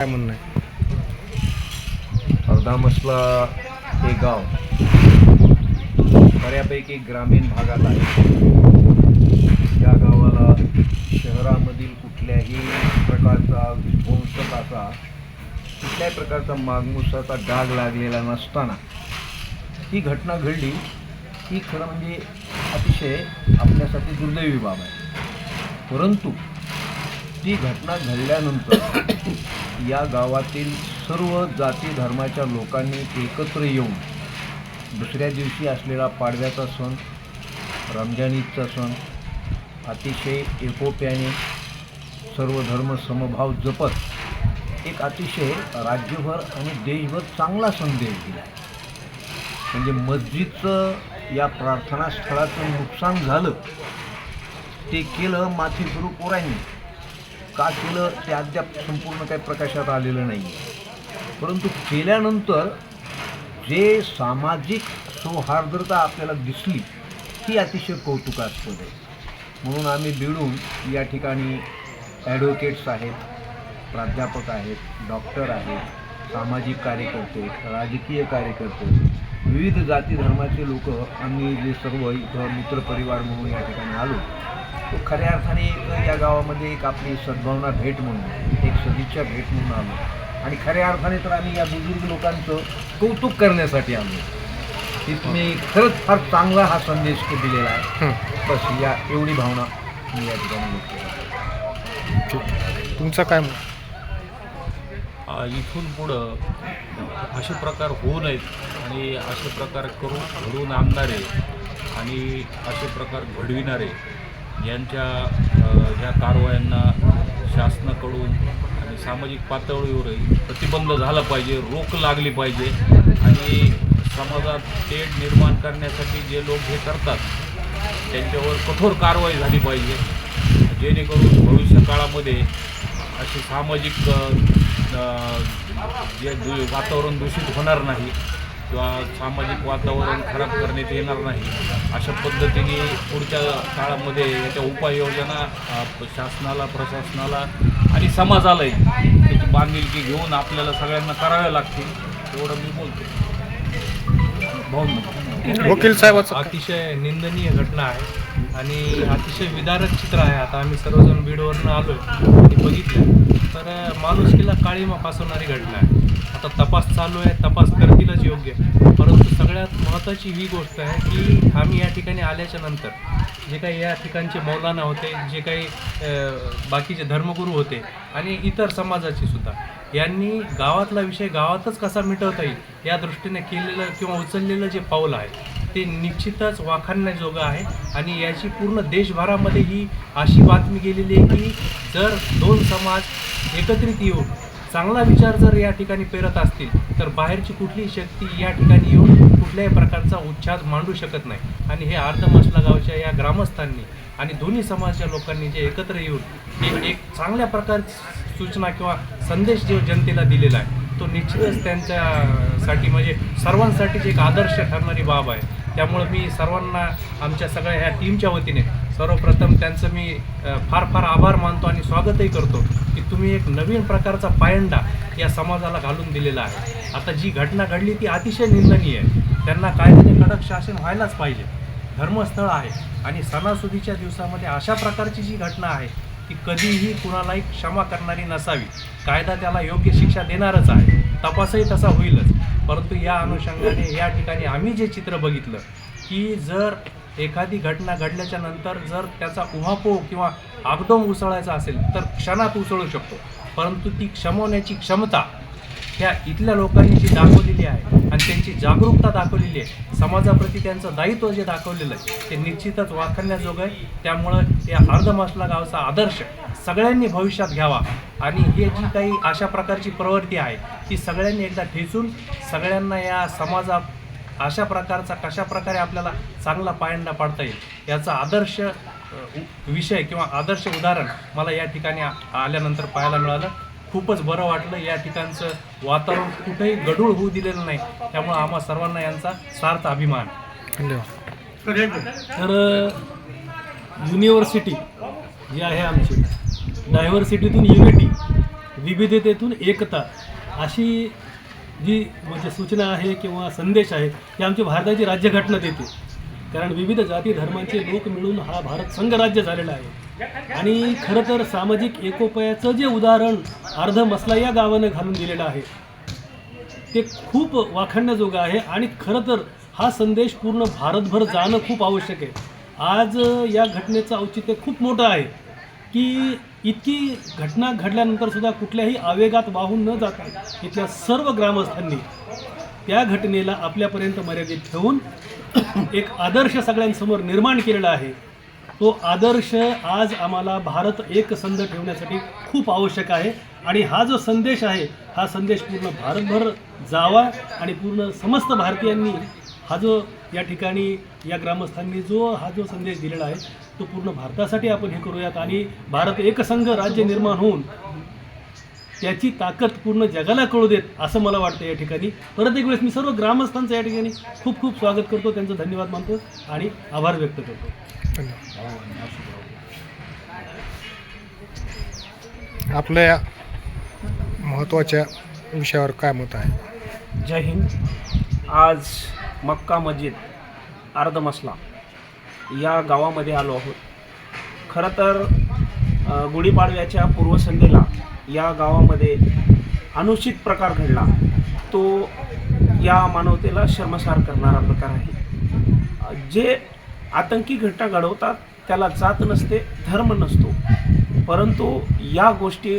काय म्हणणं आहे? अर्धामसला हे गाव बऱ्यापैकी ग्रामीण भागात आहे. या गावाला शहरामधील कुठल्याही प्रकारचा विध्वंसकाचा कुठल्याही प्रकारचा मागमुसाचा डाग लागलेला नसताना ही घटना घडली. ही खरं म्हणजे अतिशय आपल्यासाठी दुर्दैवी बाब आहे. परंतु ती घटना घडल्यानंतर या गावातील सर्व जाती धर्माच्या लोकांनी एकत्र येऊन दुसऱ्या दिवशी असलेला पाडव्याचा सण रमजान ईदचा सण अतिशय एकोप्याने सर्व धर्म समभाव जपत एक अतिशय राज्यभर आणि देशभर चांगला संदेश दिला. म्हणजे मस्जिदचं या प्रार्थनास्थळाचं नुकसान झालं ते केलं माथी सुरू पोरांनी. का केलं ते अद्याप संपूर्ण काही प्रकाशात आलेलं नाही आहे परंतु केल्यानंतर जे सामाजिक सौहार्दता आपल्याला दिसली ती अतिशय कौतुकास्पद आहे. म्हणून आम्ही बिडून या ठिकाणी ॲडव्होकेट्स आहेत प्राध्यापक आहेत डॉक्टर आहेत सामाजिक कार्यकर्ते राजकीय कार्यकर्ते विविध जाती धर्माचे लोक आम्ही जे सर्व इथं मित्रपरिवार म्हणून या ठिकाणी आलो खऱ्या अर्थाने एक या गावामध्ये एक आपली सद्भावना भेट म्हणून एक सदिच्छा भेट म्हणून आलो. आणि खऱ्या अर्थाने तर आम्ही या बुजुर्ग लोकांचं कौतुक करण्यासाठी आलो. की तुम्ही खरंच फार चांगला हा संदेश तो दिलेला आहे. हं, बस या एवढी भावना मी या ठिकाणी व्यक्त. ठीक तुमचं काय इथून पुढं असे प्रकार होऊ नयेत आणि असे प्रकार करून घडवून आणणारे आणि असे प्रकार घडविणारे यांच्या ह्या कारवायांना शासनाकडून आणि सामाजिक पातळीवरही प्रतिबंध झाला पाहिजे रोख लागली पाहिजे आणि समाजात तेढ निर्माण करण्यासाठी जे लोक हे करतात त्यांच्यावर कठोर कारवाई झाली पाहिजे जेणेकरून भविष्य काळामध्ये असे सामाजिक जे वातावरण दूषित होणार नाही. किंवा सामाजिक वातावरण खराब करण्यात येणार नाही अशा पद्धतीने पुढच्या काळामध्ये याच्या उपाययोजना शासनाला प्रशासनाला आणि समाजालाही त्याची बांधिलकी घेऊन आपल्याला सगळ्यांना कराव्या लागतील एवढं मी बोलतो. भाऊ वकील साहेबाचं काय? अतिशय निंदनीय घटना आहे आणि अतिशय विदारक चित्र आहे. आता आम्ही सर्वजण बीडवरनं आलो आहे आणि बघितलं. तर माणुसकीला काळीमा फासवणारी घटना आहे. आता तपास चालू आहे तपास करतीलच योग्य परंतु सगळ्यात महत्त्वाची ही गोष्ट आहे की आम्ही या ठिकाणी आल्याच्यानंतर जे काही या ठिकाणचे मौलाना होते जे काही बाकीचे धर्मगुरू होते आणि इतर समाजाचे सुद्धा यांनी गावातला विषय गावातच कसा मिटवता येईल या दृष्टीने केलेलं किंवा उचललेलं जे पाऊल आहे ते निश्चितच वाखाणण्याजोगं आहे आणि याची पूर्ण देशभरामध्ये ही अशी बातमी गेलेली आहे की जर दोन समाज एकत्रित येऊन चांगला विचार जर या ठिकाणी पेरत असतील तर बाहेरची कुठलीही शक्ती या ठिकाणी येऊन कुठल्याही प्रकारचा उच्छाद मांडू शकत नाही. आणि हे अर्धमसला गावच्या या ग्रामस्थांनी आणि दोन्ही समाजाच्या लोकांनी जे एकत्र येऊन एक एक चांगल्या प्रकारची सूचना किंवा संदेश जो जनतेला दिलेला आहे तो निश्चितच त्यांच्यासाठी म्हणजे सर्वांसाठीच एक आदर्श ठरणारी बाब आहे. त्यामुळं मी सर्वांना आमच्या सगळ्या ह्या टीमच्या वतीने सर्वप्रथम त्यांचं मी फार फार आभार मानतो आणि स्वागतही करतो की तुम्ही एक नवीन प्रकारचा पायंडा या समाजाला घालून दिलेला आहे. आता जी घटना घडली ती अतिशय निंदनीय आहे. त्यांना कायद्याने कडक शासन व्हायलाच पाहिजे. धर्मस्थळ आहे आणि सणासुदीच्या दिवसामध्ये अशा प्रकारची जी घटना आहे ती कधीही कुणालाही क्षमा करणारी नसावी. कायदा त्याला योग्य शिक्षा देणारच आहे. तपासही तसा होईलच. परंतु या अनुषंगाने या ठिकाणी आम्ही जे चित्र बघितलं की जर एखादी घटना घडल्याच्या नंतर जर त्याचा उहापोह किंवा आगडोम उसळायचा असेल तर क्षणात उसळू शकतो. परंतु ती क्षमवण्याची क्षमता ह्या इथल्या लोकांनी जी दाखवलेली आहे आणि त्यांची जागरूकता दाखवलेली आहे समाजाप्रती त्यांचं दायित्व जे दाखवलेलं आहे ते निश्चितच वाखण्याजोगं आहे. त्यामुळं या अर्धमासला गावचा आदर्श सगळ्यांनी भविष्यात घ्यावा. आणि हे जी काही अशा प्रकारची प्रवृत्ती आहे ती सगळ्यांनी एकदा ठेचून सगळ्यांना या समाजात अशा प्रकारचा कशा प्रकारे आपल्याला चांगला पायंडा पाडता येईल याचा आदर्श विषय किंवा आदर्श उदाहरण मला या ठिकाणी आ- आल्यानंतर पाहायला मिळालं. खूपच बरं वाटलं. या ठिकाणचं वातावरण कुठेही गढूळ होऊ दिलेलं नाही. त्यामुळं आम्हा सर्वांना यांचा सार्थ अभिमान. धन्यवाद. तर युनिव्हर्सिटी जी आहे आमची डायव्हर्सिटीतून युनिटी विविधतेतून एकता अशी जी म्हणजे सूचना आहे किंवा संदेश आहे की आमची भारताची राज्यघटना देते. कारण विविध जाती धर्मांचे लोक मिळून हा भारत संघराज्य झालेला आहे. आणि खरं तर सामाजिक एकोपयाचं जे उदाहरण अर्ध मसला या गावानं घालून दिलेलं आहे ते खूप वाखाणण्याजोगं आहे आणि खरं तर हा संदेश पूर्ण भारतभर जाणं खूप आवश्यक आहे. आज या घटनेचं औचित्य खूप मोठं आहे की इतकी घटना घडल्यानंतर सुद्धा कुठल्याही आवेगात वाहून न जाता इथल्या सर्व ग्रामस्थांनी त्या घटनेला आपल्यापर्यंत मर्यादित ठेवून एक आदर्श सगळ्यांसमोर निर्माण केलेला आहे. तो आदर्श आज आम्हाला भारत एकसंध ठेवण्यासाठी खूप आवश्यक आहे. आणि हा जो संदेश आहे हा संदेश पूर्ण भारतभर जावा आणि पूर्ण समस्त भारतीयांनी हा जो या ठिकाणी या ग्रामस्थांनी जो हा जो संदेश दिलेला आहे तो पूर्ण भारतासाठी आपण हे करूयात. आणि भारत एकसंघ राज्य निर्माण होऊन त्याची ताकद पूर्ण जगाला कळू देत असं मला वाटतं या ठिकाणी. परत एक वेळेस मी सर्व ग्रामस्थांचं या ठिकाणी खूप खूप स्वागत करतो त्यांचं धन्यवाद मानतो आणि आभार व्यक्त करतो. धन्यवाद. आपल्या या महत्त्वाच्या विषयावर काय मत आहे? जय हिंद. आज मक्का मस्जिद अर्धमसला या गावामध्ये आलो आहोत. खरं तर गुढीपाडव्याच्या पूर्वसंध्येला या गावामध्ये अनुचित प्रकार घडला तो या मानवतेला शर्मसार करणारा प्रकार आहे. जे आतंकी घटना घडवतात त्याला जात नसते धर्म नसतो. परंतु या गोष्टी